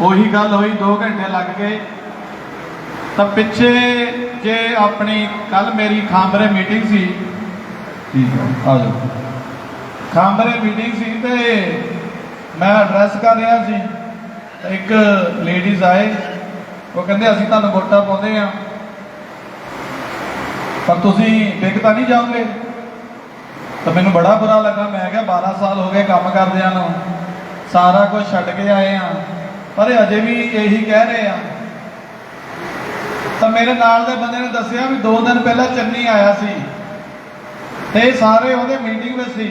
ਉਹੀ ਗੱਲ ਹੋਈ 2 ਘੰਟੇ ਲੱਗ ਗਏ। ਤਾਂ ਪਿੱਛੇ ਜੇ ਆਪਣੀ ਕੱਲ ਮੇਰੀ ਖਾਂਬਰੇ ਮੀਟਿੰਗ ਸੀ। ਠੀਕ ਹੈ ਆ ਜਾਓ। ਖਾਂਬਰੇ ਮੀਟਿੰਗ ਸੀ ਤੇ ਮੈਂ ਐਡਰੈਸ ਕਰ ਰਿਹਾ ਸੀ। ਇੱਕ ਲੇਡੀਜ਼ ਆਏ। ਉਹ ਕਹਿੰਦੇ ਅਸੀਂ ਤੁਹਾਨੂੰ ਵੋਟਾਂ ਪਾਉਂਦੇ ਆ ਪਰ ਤੁਸੀਂ ਵਿਕ ਤਾਂ ਨਹੀਂ ਜਾਓਗੇ? ਤਾਂ ਮੈਨੂੰ ਬੜਾ ਬੁਰਾ ਲੱਗਾ। ਮੈਂ ਕਿਹਾ 12 ਸਾਲ ਹੋ ਗਏ ਕੰਮ ਕਰਦਿਆਂ ਨੂੰ। ਸਾਰਾ ਕੁਝ ਛੱਡ ਕੇ ਆਏ ਆ ਪਰ ਇਹ ਅਜੇ ਵੀ ਇਹੀ ਕਹਿ ਰਹੇ ਆ। ਤਾਂ ਮੇਰੇ ਨਾਲ ਦੇ ਬੰਦੇ ਨੇ ਦੱਸਿਆ ਵੀ 2 ਦਿਨ ਪਹਿਲਾਂ ਚੰਨੀ ਆਇਆ ਸੀ ਤੇ ਸਾਰੇ ਉਹਦੇ ਮੀਟਿੰਗ ਵਿੱਚ ਸੀ।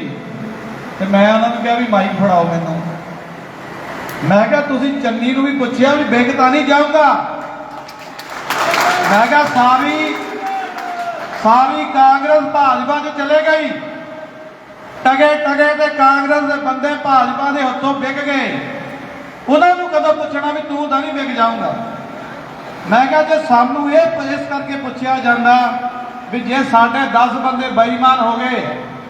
ਤੇ ਮੈਂ ਉਹਨਾਂ ਨੂੰ ਕਿਹਾ ਵੀ ਮਾਈਕ ਫੜਾਓ ਮੈਨੂੰ। ਮੈਂ ਕਿਹਾ, ਤੁਸੀਂ ਚੰਨੀ ਨੂੰ ਵੀ ਪੁੱਛਿਆ ਵੀ ਵਿਕ ਤਾਂ ਨਹੀਂ ਜਾਊਗਾ? ਮੈਂ ਕਿਹਾ, ਸਾਰੀ ਸਾਰੀ ਕਾਂਗਰਸ ਭਾਜਪਾ 'ਚ ਚਲੇ ਗਈ। ਟਗੇ ਟਗੇ ਤੇ ਕਾਂਗਰਸ ਦੇ ਬੰਦੇ ਭਾਜਪਾ ਦੇ ਹੱਥੋਂ ਵਿਕ ਗਏ। ਉਹਨਾਂ ਨੂੰ ਕਦੋਂ ਪੁੱਛਣਾ ਵੀ ਤੂੰ ਤਾਂ ਨਹੀਂ ਵਿਕ ਜਾਊਂਗਾ? ਮੈਂ ਕਿਹਾ ਜੇ ਸਾਨੂੰ ਇਹ ਇਸ ਕਰਕੇ ਪੁੱਛਿਆ ਜਾਂਦਾ ਵੀ ਜੇ ਸਾਡੇ 10 ਬੰਦੇ ਬੇਈਮਾਨ ਹੋ ਗਏ,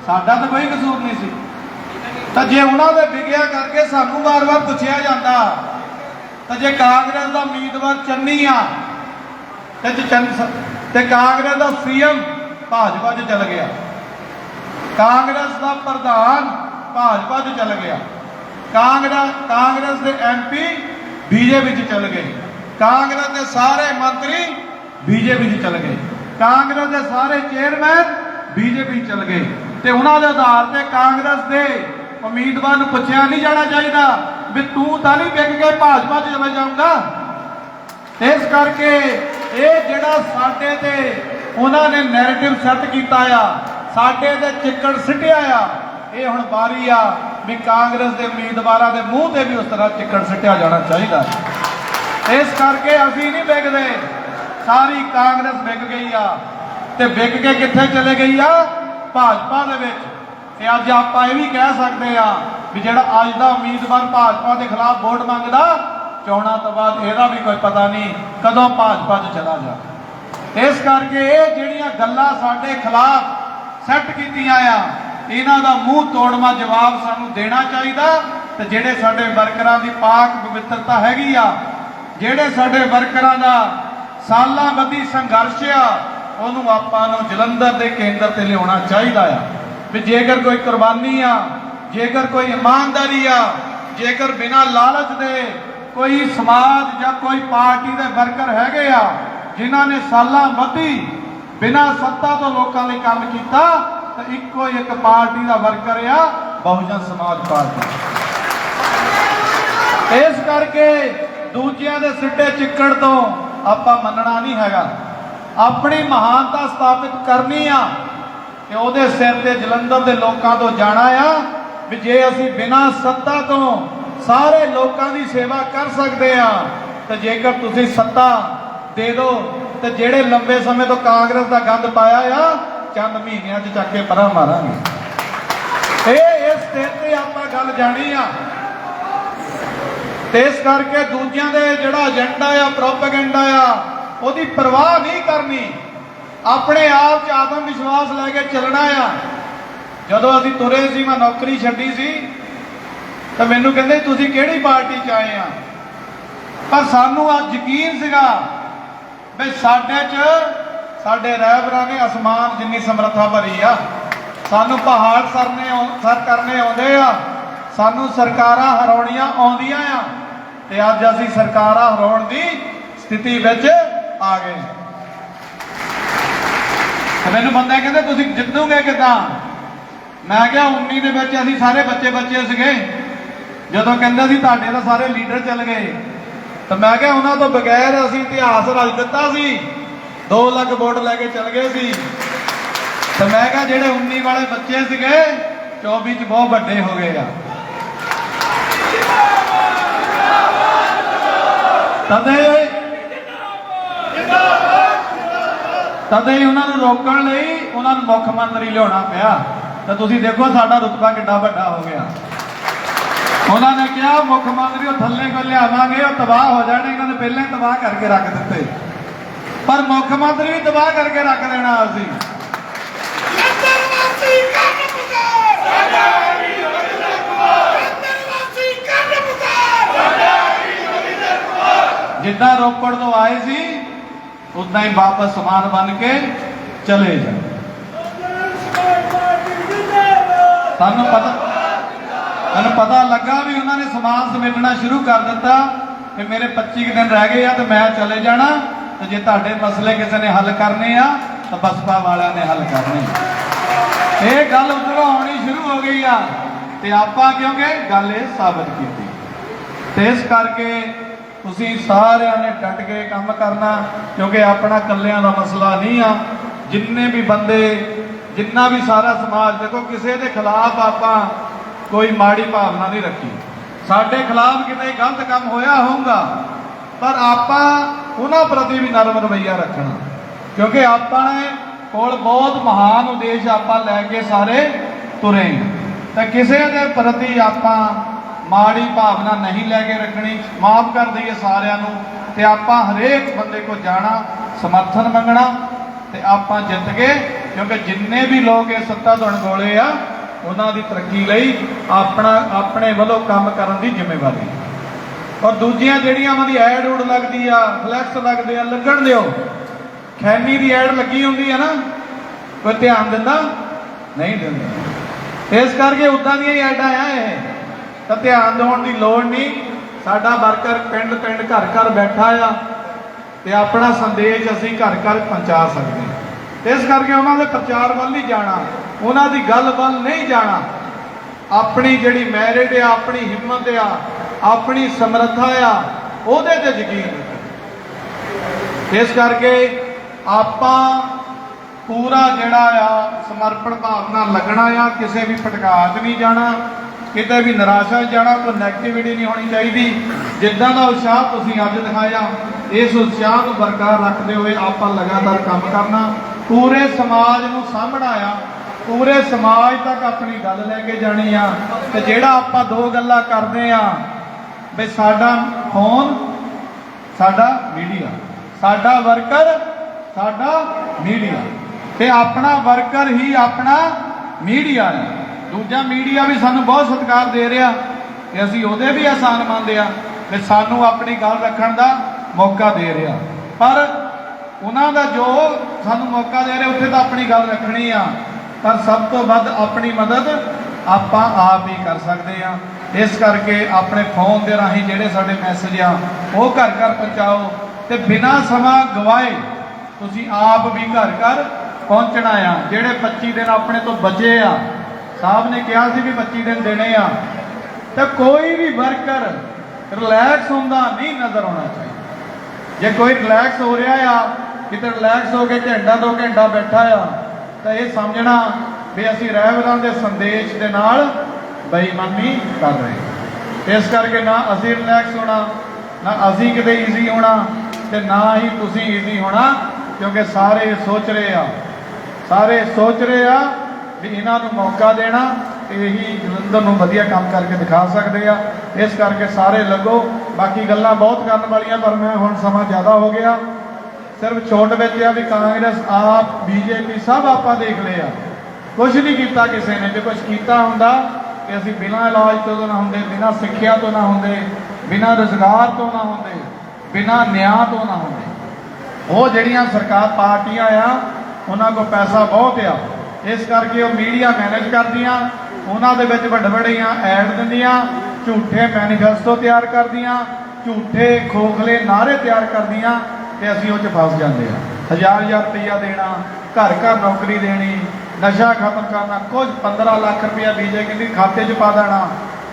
ਸਾਡਾ ਤਾਂ ਕੋਈ ਕਸੂਰ ਨਹੀਂ ਸੀ। ਤਾਂ ਜੇ ਉਹਨਾਂ ਦੇ ਵਿਗਿਆ ਕਰਕੇ ਸਾਨੂੰ ਵਾਰ-ਵਾਰ ਪੁੱਛਿਆ ਜਾਂਦਾ, ਤਾਂ ਜੇ ਕਾਂਗਰਸ ਦਾ ਉਮੀਦਵਾਰ ਚੰਨੀ ਆ, ਤੇ ਚੰਨ ਤੇ ਕਾਂਗਰਸ ਦਾ ਸੀਐਮ ਭਾਜਪਾ 'ਚ ਚਲ ਗਿਆ। ਕਾਂਗਰਸ ਦਾ ਪ੍ਰਧਾਨ ਭਾਜਪਾ 'ਚ ਚਲ ਗਿਆ। ਕਾਂਗਰਸ ਕਾਂਗਰਸ ਦੇ ਐਮਪੀ ਬੀਜੇਪੀ 'ਚ ਚਲ ਗਏ। ਕਾਂਗਰਸ ਦੇ ਸਾਰੇ ਮੰਤਰੀ ਬੀਜੇਪੀ 'ਚ ਚਲ ਗਏ। ਕਾਂਗਰਸ ਦੇ ਸਾਰੇ ਚੇਅਰਮੈਨ ਬੀਜੇਪੀ 'ਚ ਚਲ ਗਏ। ਤੇ ਉਹਨਾਂ ਦੇ ਆਧਾਰ ਤੇ ਕਾਂਗਰਸ ਦੇ ਉਮੀਦਵਾਰ ਨੂੰ ਪੁੱਛਿਆ ਨਹੀਂ ਜਾਣਾ ਚਾਹੀਦਾ ਵੀ ਤੂੰ ਤਾਂ ਨਹੀਂ ਵਿਕ ਕੇ ਭਾਜਪਾ 'ਚ ਚਲੇ ਜਾਊਂਗਾ। ਇਸ ਕਰਕੇ ਇਹ ਜਿਹੜਾ ਸਾਡੇ ਤੇ ਉਹਨਾਂ ਨੇ ਨੈਰੇਟਿਵ ਸੈੱਟ ਕੀਤਾ ਆ, ਸਾਡੇ ਤੇ ਚਿੱਕੜ ਸਿੱਟਿਆ ਆ, ਇਹ ਹੁਣ ਬਾਰੀ ਆ। ਵੀ ਕਾਂਗਰਸ ਦੇ ਉਮੀਦਵਾਰਾਂ ਦੇ ਮੂੰਹ ਤੇ ਵੀ ਉਸ ਤਰ੍ਹਾਂ ਚਿੱਕੜ ਸਿੱਟਿਆ ਜਾਣਾ ਚਾਹੀਦਾ। ਇਸ ਕਰਕੇ ਅਸੀਂ ਨਹੀਂ ਵਿਕਦੇ। ਸਾਰੀ ਕਾਂਗਰਸ ਵਿਕ ਗਈ ਆ। ਤੇ ਵਿਕ ਕੇ ਕਿੱਥੇ ਚਲੇ ਗਈ ਆ? ਭਾਜਪਾ ਦੇ ਵਿੱਚ। ਤੇ ਅੱਜ ਆਪਾਂ ਇਹ ਵੀ ਕਹਿ ਸਕਦੇ ਆ ਵੀ ਜਿਹੜਾ ਅੱਜ ਦਾ ਉਮੀਦਵਾਰ ਭਾਜਪਾ ਦੇ ਖਿਲਾਫ ਵੋਟ ਮੰਗਦਾ, ਚੋਣਾਂ ਤੋਂ ਬਾਅਦ ਇਹਦਾ ਵੀ ਕੋਈ ਪਤਾ ਨਹੀਂ ਕਦੋਂ ਭਾਜਪਾ 'ਚ ਚਲਾ ਜਾ ਇਸ ਕਰਕੇ ਇਹ ਜਿਹੜੀਆਂ ਗੱਲਾਂ ਸਾਡੇ ਖਿਲਾਫ ਸੈੱਟ ਕੀਤੀਆਂ ਆ ਇਹਨਾਂ ਦਾ ਮੂੰਹ ਤੋੜਵਾ ਜਵਾਬ ਸਾਨੂੰ ਦੇਣਾ ਚਾਹੀਦਾ ਤੇ ਜਿਹੜੇ ਸਾਡੇ ਵਰਕਰਾਂ ਦੀ ਪਾਕ ਪਵਿੱਤਰਤਾ ਹੈਗੀ ਆ, ਜਿਹੜੇ ਸਾਡੇ ਵਰਕਰਾਂ ਦਾ ਸਾਲਾਂ ਬੱਧੀ ਸੰਘਰਸ਼ ਆ, ਉਹਨੂੰ ਆਪਾਂ ਨੂੰ ਜਲੰਧਰ ਦੇ ਕੇਂਦਰ ਤੇ ਲਿਆਉਣਾ ਚਾਹੀਦਾ ਆ। ਵੀ ਜੇਕਰ ਕੋਈ ਕੁਰਬਾਨੀ ਆ, ਜੇਕਰ ਕੋਈ ਇਮਾਨਦਾਰੀ ਆ, ਜੇਕਰ ਬਿਨਾਂ ਲਾਲਚ ਦੇ ਕੋਈ ਸਮਾਜ ਜਾਂ ਕੋਈ ਪਾਰਟੀ ਦੇ ਵਰਕਰ ਹੈਗੇ ਆ, ਜਿਨ੍ਹਾਂ ਨੇ ਸਾਲਾਂ ਬੱਧੀ ਬਿਨਾਂ ਸੱਤਾ ਤੋਂ ਲੋਕਾਂ ਲਈ ਕੰਮ ਕੀਤਾ ਤਾਂ ਇੱਕੋ ਇੱਕ ਪਾਰਟੀ ਦਾ ਵਰਕਰ ਆ, ਬਹੁਜਨ ਸਮਾਜ ਪਾਰਟੀ। ਇਸ ਕਰਕੇ ਦੂਜਿਆਂ ਦੇ ਸਿੱਟੇ ਚਿੱਕੜ ਤੋਂ ਆਪਾਂ ਮੰਨਣਾ ਨਹੀਂ ਹੈਗਾ। ਆਪਣੀ ਮਹਾਨਤਾ ਸਥਾਪਿਤ ਕਰਨੀ ਆ ਤੇ ਉਹਦੇ ਸਿਰ ਤੇ ਜਲੰਧਰ ਦੇ ਲੋਕਾਂ ਤੋਂ ਜਾਣਾ ਆ ਵੀ ਜੇ ਅਸੀਂ ਬਿਨਾਂ ਸੱਤਾ ਤੋਂ ਸਾਰੇ ਲੋਕਾਂ ਦੀ ਸੇਵਾ ਕਰ ਸਕਦੇ ਆ, ਤੇ ਜੇਕਰ ਤੁਸੀਂ ਸੱਤਾ ਦੇ ਦਿਓ ਤੇ ਜਿਹੜੇ ਲੰਬੇ ਸਮੇਂ ਤੋਂ ਕਾਂਗਰਸ ਦਾ ਗੰਦ ਪਾਇਆ ਆ ਚੰਦ ਮਹੀਨਿਆਂ 'ਚ ਚੱਕ ਕੇ ਪਰਾਂ ਮਾਰਾਂਗੇ। ਇਹ ਇਸ ਤੇ ਤੇ ਆਪਾਂ ਗੱਲ ਜਾਣੀ ਆ। ਤੇ ਇਸ ਕਰਕੇ ਦੂਜਿਆਂ ਦੇ ਜਿਹੜਾ ਏਜੰਡਾ ਆ ਪ੍ਰੋਪਗੈਂਡਾ ਆ, ਉਹਦੀ ਪਰਵਾਹ ਨਹੀਂ ਕਰਨੀ। ਆਪਣੇ ਆਪ 'ਚ ਆਤਮ ਵਿਸ਼ਵਾਸ ਲੈ ਕੇ ਚੱਲਣਾ ਆ। ਜਦੋਂ ਅਸੀਂ ਤੁਰੇ ਸੀ, ਮੈਂ ਨੌਕਰੀ ਛੱਡੀ ਸੀ, ਤਾਂ ਮੈਨੂੰ ਕਹਿੰਦੇ, ਤੁਸੀਂ ਕਿਹੜੀ ਪਾਰਟੀ 'ਚ ਆਏ ਆ? ਪਰ ਸਾਨੂੰ ਅੱਜ ਯਕੀਨ ਸੀਗਾ ਵੀ ਸਾਡੇ 'ਚ ਸਾਡੇ ਰਹਿਬਰਾਂ ਨੇ ਅਸਮਾਨ ਜਿੰਨੀ ਸਮਰੱਥਾ ਭਰੀ ਆ। ਸਾਨੂੰ ਪਹਾੜ ਸਰਨੇ ਆਉ- ਸਰ ਕਰਨੇ ਆਉਂਦੇ ਆ। ਸਾਨੂੰ ਸਰਕਾਰਾਂ ਹਰਾਉਣੀਆਂ ਆਉਂਦੀਆਂ ਆ। ਤੇ ਅੱਜ ਅਸੀਂ ਸਰਕਾਰਾਂ ਹਰਾਉਣ ਦੀ ਸਥਿਤੀ ਵਿੱਚ ਆ ਗਏ। ਮੈਨੂੰ ਬੰਦਾ ਕਹਿੰਦੇ, ਤੁਸੀਂ ਜਿੱਤੋਗੇ ਕਿਦਾਂ? ਮੈਂ ਕਿਹਾ 19 ਦੇ ਵਿੱਚ ਅਸੀਂ ਸਾਰੇ ਬੱਚੇ ਬੱਚੇ ਸੀਗੇ। ਜਦੋਂ ਕਹਿੰਦੇ ਸੀ ਤੁਹਾਡੇ ਤਾਂ ਸਾਰੇ ਲੀਡਰ ਚੱਲ ਗਏ। ਤਾਂ ਮੈਂ ਕਿਹਾ, ਉਹਨਾਂ ਤੋਂ ਬਗੈਰ ਅਸੀਂ ਇਤਿਹਾਸ ਰਚ ਦਿੱਤਾ ਸੀ। 2 ਲੱਖ ਵੋਟ ਲੈ ਕੇ ਚੱਲ ਗਏ ਸੀ। ਤੇ ਮੈਂ ਕਿਹਾ ਜਿਹੜੇ 19 ਵਾਲੇ ਬੱਚੇ ਸੀਗੇ 24 ਚ ਬਹੁਤ ਵੱਡੇ ਹੋ ਗਏ ਆ। ਤਦੇ ਤਦੇ ਹੀ ਉਹਨਾਂ ਨੂੰ ਰੋਕਣ ਲਈ ਉਹਨਾਂ ਨੂੰ ਮੁੱਖ ਮੰਤਰੀ ਲਿਆਉਣਾ ਪਿਆ। ਤਾਂ ਤੁਸੀਂ ਦੇਖੋ ਸਾਡਾ ਰੁਤਬਾ ਕਿੰਨਾ ਵੱਡਾ ਹੋ ਗਿਆ। ਉਹਨਾਂ ਨੇ ਕਿਹਾ, ਮੁੱਖ ਮੰਤਰੀ ਉਹ ਥੱਲੇ ਕੋ ਲਿਆਵਾਂਗੇ, ਉਹ ਤਬਾਹ ਹੋ ਜਾਣੇ ਇਹਨਾਂ ਨੇ ਪਹਿਲਾਂ ਹੀ ਤਬਾਹ ਕਰਕੇ ਰੱਖ ਦਿੱਤੇ। ਪਰ ਮੁੱਖ ਮੰਤਰੀ ਵੀ ਤਬਾਹ ਕਰਕੇ ਰੱਖ ਦੇਣਾ ਅਸੀਂ। ਜਿੱਦਾਂ ਰੋਪੜ ਤੋਂ ਆਏ ਸੀ ਉਦਾਂ ਹੀ ਵਾਪਸ ਸਮਾਨ ਬਣ ਕੇ ਚਲੇ ਜਾ ਤੁਹਾਨੂੰ ਪਤਾ ਤੁਹਾਨੂੰ ਪਤਾ ਲੱਗਾ ਵੀ ਉਹਨਾਂ ਨੇ ਸਮਾਨ ਸਮੇਟਣਾ ਸ਼ੁਰੂ ਕਰ ਦਿੱਤਾ ਕਿ ਮੇਰੇ 25 ਕੁ ਦਿਨ ਰਹਿ ਗਏ ਆ ਤੇ ਮੈਂ ਚਲੇ ਜਾਣਾ। ਤੇ ਜੇ ਤੁਹਾਡੇ ਮਸਲੇ ਕਿਸੇ ਨੇ ਹੱਲ ਕਰਨੇ ਆ, ਤਾਂ ਬਸਪਾ ਵਾਲਿਆਂ ਨੇ ਹੱਲ ਕਰਨੇ ਇਹ ਗੱਲ ਉਧਰੋਂ ਆਉਣੀ ਸ਼ੁਰੂ ਹੋ ਗਈ ਆ, ਤੇ ਆਪਾਂ ਕਿਉਂਕਿ ਗੱਲ ਇਹ ਸਾਬਤ ਕੀਤੀ। ਤੇ ਇਸ ਕਰਕੇ ਤੁਸੀਂ ਸਾਰਿਆਂ ਨੇ ਡਟ ਕੇ ਕੰਮ ਕਰਨਾ, ਕਿਉਂਕਿ ਆਪਣਾ ਕੱਲਿਆਂ ਦਾ ਮਸਲਾ ਨਹੀਂ ਆ। ਜਿੰਨੇ ਵੀ ਬੰਦੇ, ਜਿੰਨਾ ਵੀ ਸਾਰਾ ਸਮਾਜ, ਦੇਖੋ ਕਿਸੇ ਦੇ ਖਿਲਾਫ ਆਪਾਂ ਕੋਈ ਮਾੜੀ ਭਾਵਨਾ ਨਹੀਂ ਰੱਖੀ। ਸਾਡੇ ਖਿਲਾਫ ਕਿਤੇ ਗਲਤ ਕੰਮ ਹੋਇਆ ਹੋਊਗਾ ਪਰ ਆਪਾਂ ਉਹਨਾਂ ਪ੍ਰਤੀ ਵੀ ਨਰਮ ਰਵੱਈਆ ਰੱਖਣਾ। ਕਿਉਂਕਿ ਆਪਾਂ ਨੇ ਕੋਲ ਬਹੁਤ ਮਹਾਨ ਉਦੇਸ਼ ਆਪਾਂ ਲੈ ਕੇ ਸਾਰੇ ਤੁਰੇ ਤਾਂ ਕਿਸੇ ਦੇ ਪ੍ਰਤੀ ਆਪਾਂ ਮਾੜੀ ਭਾਵਨਾ ਨਹੀਂ ਲੈ ਕੇ ਰੱਖਣੀ। ਮਾਫ ਕਰ ਦਈਏ ਸਾਰਿਆਂ ਨੂੰ ਤੇ ਆਪਾਂ ਹਰੇਕ ਬੰਦੇ ਕੋ ਜਾਣਾ, ਸਮਰਥਨ ਮੰਗਣਾ ਤੇ ਆਪਾਂ ਜਿੱਤ ਗਏ। ਕਿਉਂਕਿ ਜਿੰਨੇ ਵੀ ਲੋਕ ਇਹ ਸੱਤਾ ਤੋਂ ਅਣਗੋਲੇ ਆ, ਉਹਨਾਂ ਦੀ ਤਰੱਕੀ ਲਈ ਆਪਣਾ ਆਪਣੇ ਵੱਲੋਂ ਕੰਮ ਕਰਨ ਦੀ ਜ਼ਿੰਮੇਵਾਰੀ। ਔਰ ਦੂਜੀਆਂ ਜਿਹੜੀਆਂ ਉਹਨਾਂ ਦੀ ਐਡ ਉਡ ਲੱਗਦੀ ਆ ਫਲੈਕਸ ਲੱਗਦੇ ਆ, ਲੱਗਣ ਦਿਓ। ਖੈਨੀ ਦੀ ਐਡ ਲੱਗੀ ਹੁੰਦੀ ਆ ਨਾ, ਕੋਈ ਧਿਆਨ ਦਿੰਦਾ? ਨਹੀਂ ਦਿੰਦਾ। ਇਸ ਕਰਕੇ ਉਦਾਂ ਦੀਆਂ ਹੀ ਐਡਾਂ ਆ ਇਹ। ਤਾਂ ਧਿਆਨ ਦੇਣ ਦੀ ਲੋੜ ਨਹੀਂ। ਸਾਡਾ ਵਰਕਰ ਪਿੰਡ ਪਿੰਡ ਘਰ ਘਰ ਬੈਠਾ ਆ ਤੇ ਆਪਣਾ ਸੰਦੇਸ਼ ਅਸੀਂ ਘਰ ਘਰ ਪਹੁੰਚਾ ਸਕਦੇ ਹਾਂ। ਇਸ ਕਰਕੇ ਉਹਨਾਂ ਦੇ ਪ੍ਰਚਾਰ ਵੱਲ ਨਹੀਂ ਜਾਣਾ। ਉਹਨਾਂ ਦੀ ਗੱਲ ਵੱਲ ਨਹੀਂ ਜਾਣਾ। ਆਪਣੀ ਜਿਹੜੀ ਮੈਰਿਟ ਆ, ਆਪਣੀ ਹਿੰਮਤ ਆ ਆਪਣੀ ਸਮਰੱਥਾ ਆ, ਉਹਦੇ ਤੇ ਯਕੀਨ ਇਸ ਕਰਕੇ ਆਪਾਂ ਪੂਰਾ ਜਿਹੜਾ ਆ, ਸਮਰਪਣ ਭਾਵਨਾ ਲੱਗਣਾ ਆ, ਕਿਸੇ ਵੀ ਭਟਕਾ 'ਚ ਨਹੀਂ ਜਾਣਾ, ਕਿਤੇ ਵੀ ਨਿਰਾਸ਼ਾ 'ਚ ਜਾਣਾ, ਕੋਈ ਨੈਗੇਟਿਵਿਟੀ ਨਹੀਂ ਹੋਣੀ ਚਾਹੀਦੀ। ਜਿੱਦਾਂ ਦਾ ਉਤਸ਼ਾਹ ਤੁਸੀਂ ਅੱਜ ਦਿਖਾਇਆ, ਇਸ ਉਤਸ਼ਾਹ ਨੂੰ ਬਰਕਰਾਰ ਰੱਖਦੇ ਹੋਏ ਆਪਾਂ ਲਗਾਤਾਰ ਕੰਮ ਕਰਨਾ। ਪੂਰੇ ਸਮਾਜ ਨੂੰ ਸਾਂਭਣਾ ਆ, ਪੂਰੇ ਸਮਾਜ ਤੱਕ ਆਪਣੀ ਗੱਲ ਲੈ ਕੇ ਜਾਣੀ ਆ, ਤੇ ਜਿਹੜਾ ਆਪਾਂ ਦੋ ਗੱਲਾਂ ਕਰਦੇ ਆ ਵੀ ਸਾਡਾ ਫੋਨ, ਸਾਡਾ ਮੀਡੀਆ ਸਾਡਾ ਵਰਕਰ ਸਾਡਾ ਮੀਡੀਆ ਤੇ ਆਪਣਾ ਵਰਕਰ ਹੀ ਆਪਣਾ ਮੀਡੀਆ ਹੈ ਦੂਜਾ ਮੀਡੀਆ ਵੀ ਸਾਨੂੰ ਬਹੁਤ ਸਤਿਕਾਰ ਦੇ ਰਿਹਾ ਤੇ ਅਸੀਂ ਉਹਦੇ ਵੀ ਆਸਾਨ ਮੰਨਦੇ ਆ ਕਿ ਸਾਨੂੰ ਆਪਣੀ ਗੱਲ ਰੱਖਣ ਦਾ ਮੌਕਾ ਦੇ ਰਿਹਾ। ਪਰ ਉਹਨਾਂ ਦਾ ਜੋ ਸਾਨੂੰ ਮੌਕਾ ਦੇ ਰਿਹਾ, ਉੱਥੇ ਤਾਂ ਆਪਣੀ ਗੱਲ ਰੱਖਣੀ ਆ। ਪਰ ਸਭ ਤੋਂ ਵੱਧ ਆਪਣੀ ਮਦਦ ਆਪਾਂ ਆਪ ਹੀ ਕਰ ਸਕਦੇ ਆ ਇਸ ਕਰਕੇ ਆਪਣੇ ਫੋਨ ਦੇ ਰਾਹੀਂ ਜਿਹੜੇ ਸਾਡੇ ਮੈਸੇਜ ਆ, ਉਹ ਘਰ ਘਰ ਪਹੁੰਚਾਓ ਤੇ ਬਿਨਾਂ ਸਮਾਂ ਗਵਾਏ ਤੁਸੀਂ ਆਪ ਵੀ ਘਰ ਘਰ ਪਹੁੰਚਣਾ ਆ। ਜਿਹੜੇ 25 ਦਿਨ ਆਪਣੇ ਤੋਂ ਬਚੇ ਆ, ਸਾਹਿਬ ਨੇ ਕਿਹਾ ਸੀ ਵੀ 25 ਦਿਨ ਦੇਣੇ ਆ। ਤਾਂ ਕੋਈ ਵੀ ਵਰਕਰ ਰਿਲੈਕਸ ਹੁੰਦਾ ਨਹੀਂ ਨਜ਼ਰ ਆਉਣਾ ਚਾਹੀਦਾ। ਜੇ ਕੋਈ ਰਿਲੈਕਸ ਹੋ ਰਿਹਾ ਆ, ਕਿਤੇ ਰਿਲੈਕਸ ਹੋ ਕੇ ਘੰਟਾ ਦੋ ਘੰਟਾ ਬੈਠਾ ਆ, ਤਾਂ ਇਹ ਸਮਝਣਾ ਵੀ ਅਸੀਂ ਰਹਿਬਰਾਂ ਦੇ ਸੰਦੇਸ਼ ਦੇ ਨਾਲ ਬੇਈਮਾਨੀ ਕਰ ਰਹੇ ਇਸ ਕਰਕੇ ਨਾ ਅਸੀਂ ਰਿਲੈਕਸ ਹੋਣਾ, ਨਾ ਅਸੀਂ ਕਿਤੇ ਈਜ਼ੀ ਹੋਣਾ ਤੇ ਨਾ ਹੀ ਤੁਸੀਂ ਈਜ਼ੀ ਹੋਣਾ, ਕਿਉਂਕਿ ਸਾਰੇ ਸੋਚ ਰਹੇ ਆ। ਸਾਰੇ ਸੋਚ ਰਹੇ ਆ ਵੀ ਇਹਨਾਂ ਨੂੰ ਮੌਕਾ ਦੇਣਾ, ਇਹੀ ਜਲੰਧਰ ਨੂੰ ਵਧੀਆ ਕੰਮ ਕਰਕੇ ਦਿਖਾ ਸਕਦੇ ਆ। ਇਸ ਕਰਕੇ ਸਾਰੇ ਲੱਗੋ। ਬਾਕੀ ਗੱਲਾਂ ਬਹੁਤ ਕਰਨ ਵਾਲੀਆਂ, ਪਰ ਮੈਂ ਹੁਣ ਸਮਾਂ ਜ਼ਿਆਦਾ ਹੋ ਗਿਆ। ਸਿਰਫ ਛੋਟ ਵਿੱਚ ਆ ਵੀ ਕਾਂਗਰਸ, ਆਪ, ਬੀਜੇਪੀ ਸਭ ਆਪਾਂ ਦੇਖ ਲਏ ਆ। ਕੁਝ ਨਹੀਂ ਕੀਤਾ ਕਿਸੇ ਨੇ। ਜੇ ਕੁਝ ਕੀਤਾ ਹੁੰਦਾ ਕਿ ਅਸੀਂ ਬਿਨਾਂ ਇਲਾਜ ਤੋਂ ਨਾ ਹੁੰਦੇ, ਬਿਨਾਂ ਸਿੱਖਿਆ ਤੋਂ ਨਾ ਹੁੰਦੇ, ਬਿਨਾਂ ਰੁਜ਼ਗਾਰ ਤੋਂ ਨਾ ਹੁੰਦੇ, ਬਿਨਾਂ ਨਿਆਂ ਤੋਂ ਨਾ ਹੁੰਦੇ। ਉਹ ਜਿਹੜੀਆਂ ਸਰਕਾਰ ਪਾਰਟੀਆਂ ਆ, ਉਹਨਾਂ ਕੋਲ ਪੈਸਾ ਬਹੁਤ ਆ। ਇਸ ਕਰਕੇ ਉਹ ਮੀਡੀਆ ਮੈਨੇਜ ਕਰਦੀਆਂ, ਉਹਨਾਂ ਦੇ ਵਿੱਚ ਵੱਡੇ ਵੱਡੀਆਂ ਐਡ ਦਿੰਦੀਆਂ, ਝੂਠੇ ਮੈਨੀਫੈਸਟੋ ਤਿਆਰ ਕਰਦੀਆਂ, ਝੂਠੇ ਖੋਖਲੇ ਨਾਅਰੇ ਤਿਆਰ ਕਰਦੀਆਂ, ਤੇ ਅਸੀਂ ਉਹ 'ਚ ਫਸ ਜਾਂਦੇ ਆ। ਹਜ਼ਾਰ ਹਜ਼ਾਰ ਰੁਪਈਆ ਦੇਣਾ, ਘਰ ਘਰ ਨੌਕਰੀ ਦੇਣੀ ਨਸ਼ਾ ਖਤਮ ਕਰਨਾ, ਕੁਝ 15 ਲੱਖ ਰੁਪਇਆ ਬੀਜੇਪੀ ਦੇ ਖਾਤੇ 'ਚ ਪਾ ਦੇਣਾ।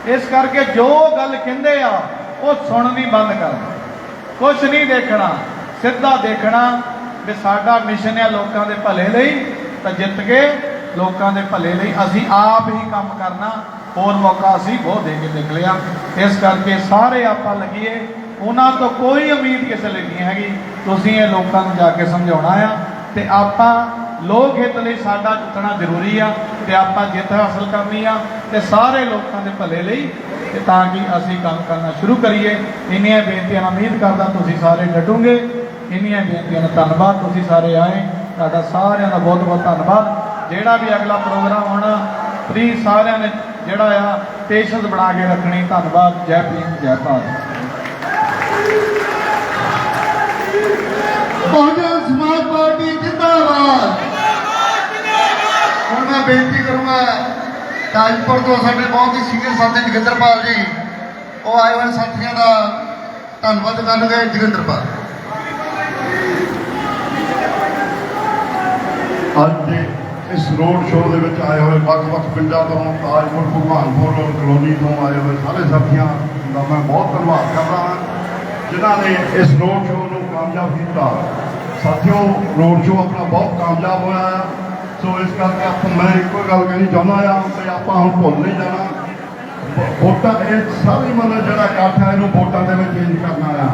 ਇਸ ਕਰਕੇ ਜੋ ਗੱਲ ਕਹਿੰਦੇ ਆ, ਉਹ ਸੁਣਨੀ ਬੰਦ ਕਰ ਦਿਓ। ਕੁਛ ਨਹੀਂ ਦੇਖਣਾ, ਸਿੱਧਾ ਦੇਖਣਾ ਵੀ ਸਾਡਾ ਮਿਸ਼ਨ ਹੈ ਲੋਕਾਂ ਦੇ ਭਲੇ ਲਈ, ਤਾਂ ਜਿੱਤ ਕੇ ਲੋਕਾਂ ਦੇ ਭਲੇ ਲਈ ਅਸੀਂ ਆਪ ਹੀ ਕੰਮ ਕਰਨਾ, ਹੋਰ ਮੌਕਾ ਅਸੀਂ ਬਹੁਤ ਦੇ ਕੇ ਦੇਖ ਲਿਆ ਇਸ ਕਰਕੇ ਸਾਰੇ ਆਪਾਂ ਲੱਗੀਏ, ਉਹਨਾਂ ਤੋਂ ਕੋਈ ਉਮੀਦ ਕਿਸੇ ਲਈ ਨਹੀਂ ਹੈਗੀ। ਤੁਸੀਂ ਇਹ ਲੋਕਾਂ ਨੂੰ ਜਾ ਕੇ ਸਮਝਾਉਣਾ ਆ, ਤੇ ਆਪਾਂ ਲੋਕ ਹਿੱਤ ਲਈ ਸਾਡਾ ਜਿੱਤਣਾ ਜ਼ਰੂਰੀ ਆ ਤੇ ਆਪਾਂ ਜਿੱਤ ਹਾਸਲ ਕਰਨੀ ਆ ਤੇ ਸਾਰੇ ਲੋਕਾਂ ਦੇ ਭਲੇ ਲਈ ਤੇ ਤਾਂ ਕਿ ਅਸੀਂ ਕੰਮ ਕਰਨਾ ਸ਼ੁਰੂ ਕਰੀਏ। ਇੰਨੀਆਂ ਬੇਨਤੀਆਂ ਨਾਲ ਉਮੀਦ ਕਰਦਾ ਤੁਸੀਂ ਸਾਰੇ ਡਟੋਗੇ। ਇੰਨੀਆਂ ਬੇਨਤੀਆਂ ਨਾਲ ਧੰਨਵਾਦ। ਤੁਸੀਂ ਸਾਰੇ ਆਏ। ਤੁਹਾਡਾ ਸਾਰਿਆਂ ਦਾ ਬਹੁਤ ਬਹੁਤ ਧੰਨਵਾਦ। ਜਿਹੜਾ ਵੀ ਅਗਲਾ ਪ੍ਰੋਗਰਾਮ ਹੋਣਾ ਪਲੀਜ਼ ਸਾਰਿਆਂ ਨੇ ਜਿਹੜਾ ਆ ਪੇਸ਼ੈਂਸ ਬਣਾ ਕੇ ਰੱਖਣੀ। ਧੰਨਵਾਦ। ਜੈ ਭੀਮ, ਜੈ ਭਾਰਤ। ਬਹੁਜਨ ਸਮਾਜ ਪਾਰਟੀ ਜਿੰਦਾਬਾਦ। ਮੈਂ ਬੇਨਤੀ ਕਰੂੰਗਾ, ਤਾਜਪੁਰ ਤੋਂ ਸਾਡੇ ਬਹੁਤ ਹੀ ਸੀਨੀਅਰ ਸਾਥੀ ਜਗਿੰਦਰਪਾਲ ਜੀ, ਉਹ ਆਏ ਹੋਏ ਸਾਥੀਆਂ ਦਾ, ਧੰਨਵਾਦ ਕਰਨਗੇ ਜਗਿੰਦਰਪਾਲ। ਅੱਜ ਇਸ ਰੋਡ ਸ਼ੋਅ ਦੇ ਵਿੱਚ ਆਏ ਹੋਏ ਵੱਖ-ਵੱਖ ਪਿੰਡਾਂ ਤੋਂ, ਤਾਜਪੁਰ ਭਗਵਾਨਪੁਰ ਕਲੋਨੀ ਤੋਂ ਆਏ ਹੋਏ ਸਾਰੇ ਸਾਥੀਆਂ ਦਾ ਮੈਂ ਬਹੁਤ ਧੰਨਵਾਦ ਕਰਦਾ ਹਾਂ, ਜਿਨ੍ਹਾਂ ਨੇ ਇਸ ਰੋਡ ਸ਼ੋਅ ਨੂੰ ਕਾਮਯਾਬ ਕੀਤਾ। ਸਾਥੀਓ ਰੋਡ ਸ਼ੋਅ ਆਪਣਾ ਬਹੁਤ ਕਾਮਯਾਬ ਹੋਇਆ ਹੈ। ਸੋ ਇਸ ਕਰਕੇ ਆਪਾਂ ਮੈਂ ਇੱਕੋ ਗੱਲ ਕਹਿਣੀ ਚਾਹੁੰਦਾ ਆ ਕਿ ਆਪਾਂ ਹੁਣ ਭੁੱਲ ਨਹੀਂ ਜਾਣਾ। ਵੋਟਾਂ, ਇਹ ਸਾਰੀ ਮਤਲਬ ਜਿਹੜਾ ਇਕੱਠ ਹੈ ਇਹਨੂੰ ਵੋਟਾਂ ਦੇ ਵਿੱਚ ਚੇਂਜ ਕਰਨਾ ਆ।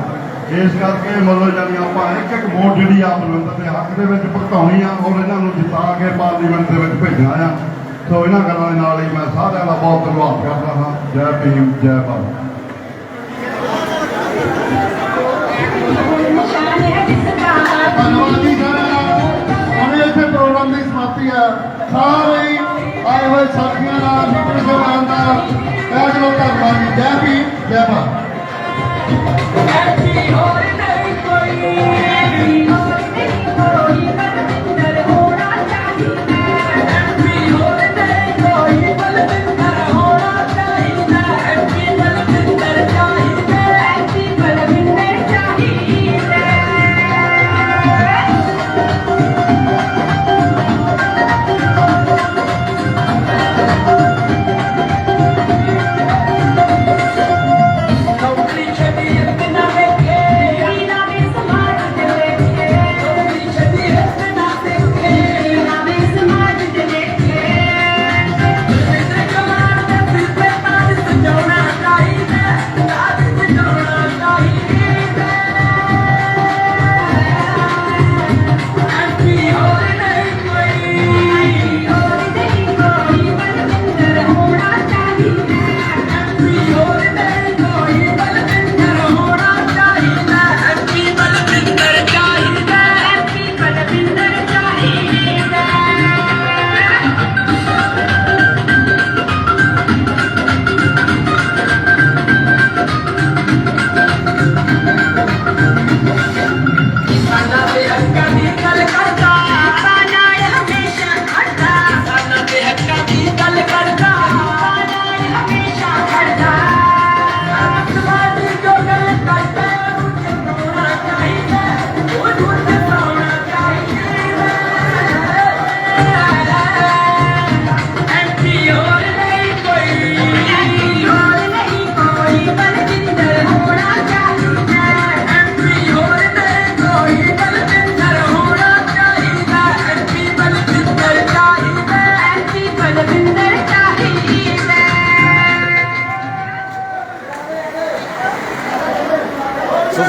ਇਸ ਕਰਕੇ ਮਤਲਬ ਜਾਨੀ ਆਪਾਂ ਇੱਕ ਇੱਕ ਵੋਟ ਜਿਹੜੀ ਆ ਬਲਵੰਤ ਦੇ ਹੱਕ ਦੇ ਵਿੱਚ ਭੁਗਤਾਉਣੀ ਆ ਔਰ ਇਹਨਾਂ ਨੂੰ ਜਿਤਾ ਕੇ ਪਾਰਲੀਮੈਂਟ ਦੇ ਵਿੱਚ ਭੇਜਣਾ ਆ। ਸੋ ਇਹਨਾਂ ਗੱਲਾਂ ਦੇ ਨਾਲ ਹੀ ਮੈਂ ਸਾਰਿਆਂ ਦਾ ਬਹੁਤ ਧੰਨਵਾਦ ਕਰਦਾ ਹਾਂ। ਜੈ ਭੀਮ, ਜੈ ਭਾਰਤ। ਧੰਨਵਾਦ ਜੀ। ਸਾਰੇ ਹੀ ਆਏ ਹੋਏ ਸਾਥੀਆਂ ਦਾ ਮਿੱਤਰ ਸੇਵਾਨ ਦਾ ਬਹੁਤ ਬਹੁਤ ਧੰਨਵਾਦ ਜੀ। ਜੈ ਭੀਮ ਜੈ ਭਾਰਤ। ਐਸੀ ਹੋਰ ਨਹੀਂ ਕੋਈ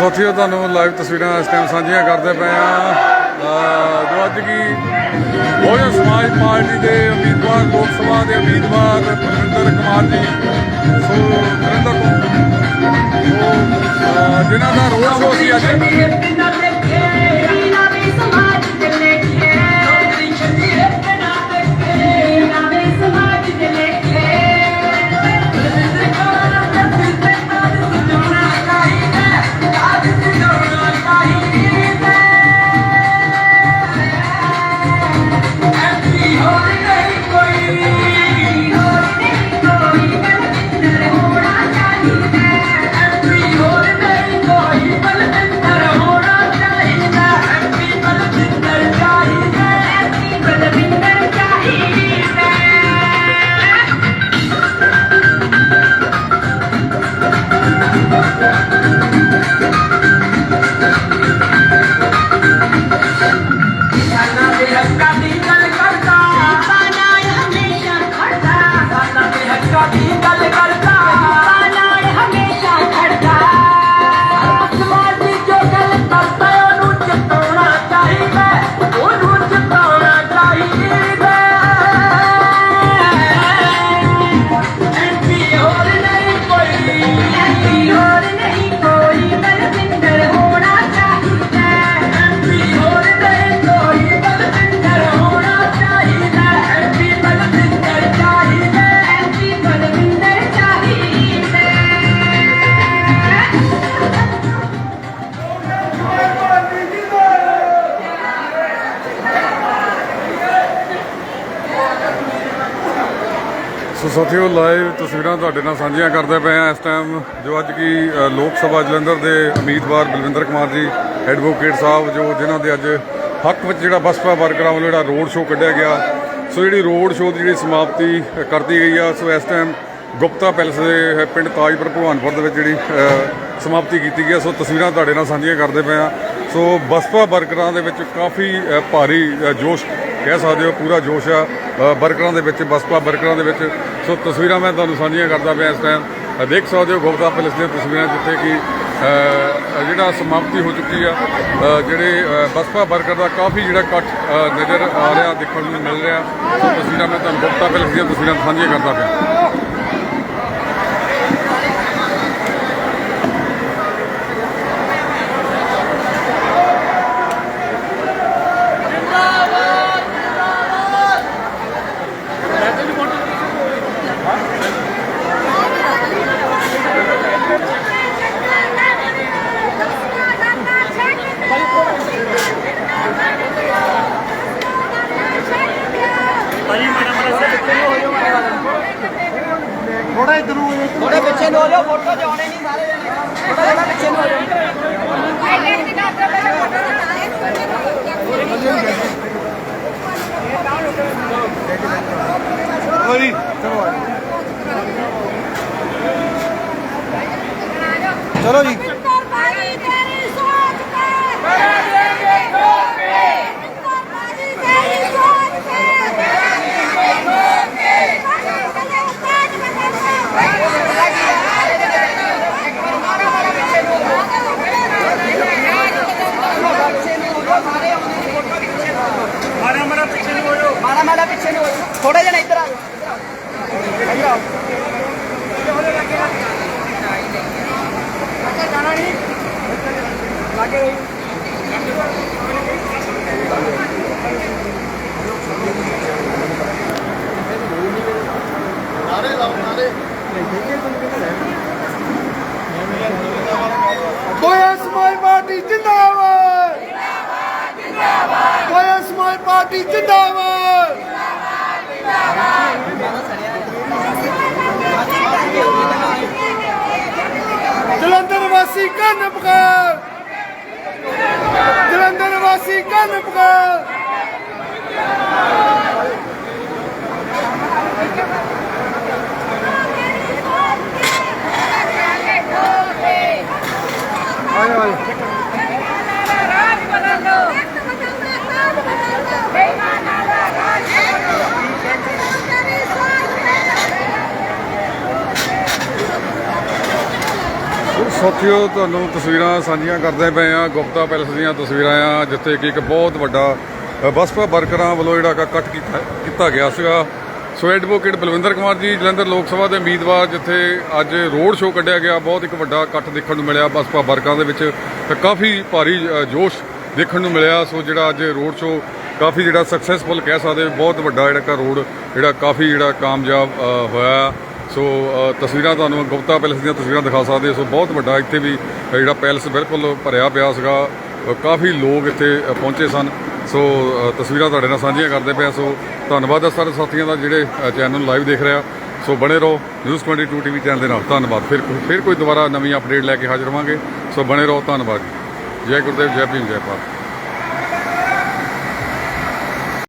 ਸਾਥੀਓ ਤੁਹਾਨੂੰ ਲਾਈਵ ਤਸਵੀਰਾਂ ਇਸ ਟਾਈਮ ਸਾਂਝੀਆਂ ਕਰਦੇ ਪਏ ਆ ਜੋ ਅੱਜ ਕੀ ਬਹੁਜਨ ਸਮਾਜ ਪਾਰਟੀ ਦੇ ਉਮੀਦਵਾਰ, ਲੋਕ ਸਭਾ ਦੇ ਉਮੀਦਵਾਰ ਪਰਮਿੰਦਰ ਕੁਮਾਰ ਜੀ। ਸੋ ਜਲੰਧਰ ਤੋਂ ਜਿਨ੍ਹਾਂ ਦਾ ਰੋਡ ਸ਼ੋਅ ਸੀ ਅੱਜ। ਸਾਥੀਓ ਲਾਈਵ ਤਸਵੀਰਾਂ ਤੁਹਾਡੇ ਨਾਲ ਸਾਂਝੀਆਂ ਕਰਦੇ ਪਏ ਆ ਇਸ ਟਾਈਮ ਜੋ ਅੱਜ ਕੀ ਲੋਕ ਸਭਾ ਜਲੰਧਰ ਦੇ ਉਮੀਦਵਾਰ ਬਲਵਿੰਦਰ ਕੁਮਾਰ ਜੀ ਐਡਵੋਕੇਟ ਸਾਹਿਬ, ਜੋ ਜਿਨ੍ਹਾਂ ਦੇ ਅੱਜ ਹੱਕ ਵਿੱਚ ਜਿਹੜਾ ਬਸਪਾ ਵਰਕਰਾਂ ਵੱਲੋਂ ਜਿਹੜਾ ਰੋਡ ਸ਼ੋਅ ਕੱਢਿਆ ਗਿਆ। ਸੋ ਜਿਹੜੀ ਰੋਡ ਸ਼ੋਅ ਦੀ ਜਿਹੜੀ ਸਮਾਪਤੀ ਕਰਤੀ ਗਈ ਆ, ਸੋ ਇਸ ਟਾਈਮ ਗੁਪਤਾ ਪੈਲਸ ਦੇ ਪਿੰਡ ਤਾਜਪੁਰ ਭਗਵਾਨਪੁਰ ਦੇ ਵਿੱਚ ਜਿਹੜੀ ਸਮਾਪਤੀ ਕੀਤੀ ਗਈ ਆ। ਸੋ ਤਸਵੀਰਾਂ ਤੁਹਾਡੇ ਨਾਲ ਸਾਂਝੀਆਂ ਕਰਦੇ ਪਏ ਆ ਸੋ ਬਸਪਾ ਵਰਕਰਾਂ ਦੇ ਵਿੱਚ ਕਾਫੀ ਭਾਰੀ ਜੋਸ਼, ਕਹਿ ਸਕਦੇ ਹੋ, ਪੂਰਾ ਜੋਸ਼ ਆ ਵਰਕਰਾਂ ਦੇ ਵਿੱਚ, ਬਸਪਾ ਵਰਕਰਾਂ ਦੇ ਵਿੱਚ। ਸੋ ਤਸਵੀਰਾਂ ਮੈਂ ਤੁਹਾਨੂੰ ਸਾਂਝੀਆਂ ਕਰਦਾ ਪਿਆ ਇਸ ਟਾਈਮ ਦੇਖ ਸਕਦੇ ਹੋ ਗੁਪਤਾ ਪੈਲਸ ਦੀਆਂ ਤਸਵੀਰਾਂ ਜਿੱਥੇ ਕਿ ਜਿਹੜਾ ਸਮਾਪਤੀ ਹੋ ਚੁੱਕੀ ਆ। ਜਿਹੜੇ ਬਸਪਾ ਵਰਕਰ ਦਾ ਕਾਫੀ ਜਿਹੜਾ ਇਕੱਠ ਨਜ਼ਰ ਆ ਰਿਹਾ, ਦੇਖਣ ਨੂੰ ਮਿਲ ਰਿਹਾ। ਸੋ ਤਸਵੀਰਾਂ ਮੈਂ ਤੁਹਾਨੂੰ ਗੁਪਤਾ ਪੈਲਸ ਦੀਆਂ ਤਸਵੀਰਾਂ ਸਾਂਝੀਆਂ ਕਰਦਾ ਪਿਆ ਥੋੜੇ ਪਿੱਛੇ ਨੂੰ ਹੋ ਜਾਓ ਫੋਟੋ ਚ ਆਉਣੇ ਨਹੀਂ ਸਾਰੇ ਜਣੇ ਥੋੜਾ ਜਿਹਾ ਪਿੱਛੇ ਨੂੰ ਹੋ ਜਾਓ ਚਲੋ ਜੀ। ਕੁਰਬਾਨੀ ਤੇਰੀ ਸੋਚ ਤੇ ਕਰਾਂਗੇ ਠੋਕੇ ਕੁਰਬਾਨੀ ਤੇਰੀ ਸੋਚ ਤੇ ਕਰਾਂਗੇ ਠੋਕੇ ਕਦੇ ਉਤਾਰ ਮਾੜਾ ਮਾੜਾ ਪਿੱਛੇ ਨੂੰ ਹੋ ਜਾਓ ਥੋੜੇ ਜਣੇ ਇੱਧਰ ਆ। ਜਾਓ ਕੋਈ ਸਮਾਜ ਪਾਰਟੀ ਜਿੰਦਾਬਾਦ ਜਿੰਦਾਬਾਦ ਜਿੰਦਾਬਾਦ ਕੋਈ ਸਮਾਜ ਪਾਰਟੀ ਜਿੰਦਾਬਾਦ ਜਲੰਧਰ ਵਾਸੀ ਕੰਨ ਪਕਾਰ ਜਲੰਧਰ ਵਾਸੀ ਕੰਨ ਪਕਾਰ ਰਾਜ ਬਦਲ ਦੋ ਬੇਈਮਾਨਾਂ ਦਾ ਰਾਜ ਬਦਲ ਦੋ ਤੇਰੀ ਸੋਚ ਤੇ ਸਾਥੀਓ ਤੁਹਾਨੂੰ ਤਸਵੀਰਾਂ ਸਾਂਝੀਆਂ ਕਰਦੇ ਪਏ ਆ ਗੁਪਤਾ ਪੈਲਸ ਦੀਆਂ ਤਸਵੀਰਾਂ ਆ ਜਿੱਥੇ ਕਿ ਇੱਕ ਬਹੁਤ ਵੱਡਾ ਬਸਪਾ ਵਰਕਰਾਂ ਵੱਲੋਂ ਜਿਹੜਾ ਕਿ ਇਕੱਠ ਕੀਤਾ ਗਿਆ ਸੀਗਾ। ਸੋ ਐਡਵੋਕੇਟ ਬਲਵਿੰਦਰ ਕੁਮਾਰ ਜੀ, ਜਲੰਧਰ ਲੋਕ ਸਭਾ ਦੇ ਉਮੀਦਵਾਰ, ਜਿੱਥੇ ਅੱਜ ਰੋਡ ਸ਼ੋਅ ਕੱਢਿਆ ਗਿਆ, ਬਹੁਤ ਇੱਕ ਵੱਡਾ ਇਕੱਠ ਦੇਖਣ ਨੂੰ ਮਿਲਿਆ ਬਸਪਾ ਵਰਕਰਾਂ ਦੇ ਵਿੱਚ ਤੇ ਕਾਫੀ ਭਾਰੀ ਜੋਸ਼ ਦੇਖਣ ਨੂੰ ਮਿਲਿਆ। ਸੋ ਜਿਹੜਾ ਅੱਜ ਰੋਡ ਸ਼ੋਅ ਕਾਫੀ ਜਿਹੜਾ ਸਕਸੈਸਫੁਲ ਕਹਿ ਸਕਦੇ, ਬਹੁਤ ਵੱਡਾ ਜਿਹੜਾ ਕਿ ਰੋਡ ਜਿਹੜਾ ਕਾਫੀ ਜਿਹੜਾ ਕਾਮਯਾਬ ਹੋਇਆ। ਸੋ ਤਸਵੀਰਾਂ ਤੁਹਾਨੂੰ ਗੁਪਤਾ ਪੈਲਸ ਦੀਆਂ ਤਸਵੀਰਾਂ ਦਿਖਾ ਸਕਦੇ ਹੋ। ਸੋ, ਬਹੁਤ ਵੱਡਾ ਇੱਥੇ ਵੀ ਜਿਹੜਾ ਪੈਲਸ ਬਿਲਕੁਲ ਭਰਿਆ ਪਿਆ ਸੀਗਾ। ਕਾਫੀ ਲੋਕ ਇੱਥੇ ਪਹੁੰਚੇ ਸਨ। ਸੋ ਤਸਵੀਰਾਂ ਤੁਹਾਡੇ ਨਾਲ ਸਾਂਝੀਆਂ ਕਰਦੇ ਪਏ ਸੋ, ਧੰਨਵਾਦ ਹੈ ਸਾਰੇ ਸਾਥੀਆਂ ਦਾ ਜਿਹੜੇ ਚੈਨਲ ਨੂੰ ਲਾਈਵ ਦੇਖ ਰਿਹਾ ਸੋ, ਬਣੇ ਰਹੋ ਨਿਊਜ਼ 22 ਟੀਵੀ ਚੈਨਲ ਦੇ ਨਾਲ। ਧੰਨਵਾਦ। ਫਿਰ ਫਿਰ ਕੋਈ ਦੁਬਾਰਾ ਨਵੀਂ ਅਪਡੇਟ ਲੈ ਕੇ ਹਾਜ਼ਰ ਹੋਵਾਂਗੇ। ਸੋ, ਬਣੇ ਰਹੋ। ਧੰਨਵਾਦ ਜੈ ਗੁਰਦੇਵ, ਜੈ ਭੀਮ, ਜੈ ਭਾਰਤ।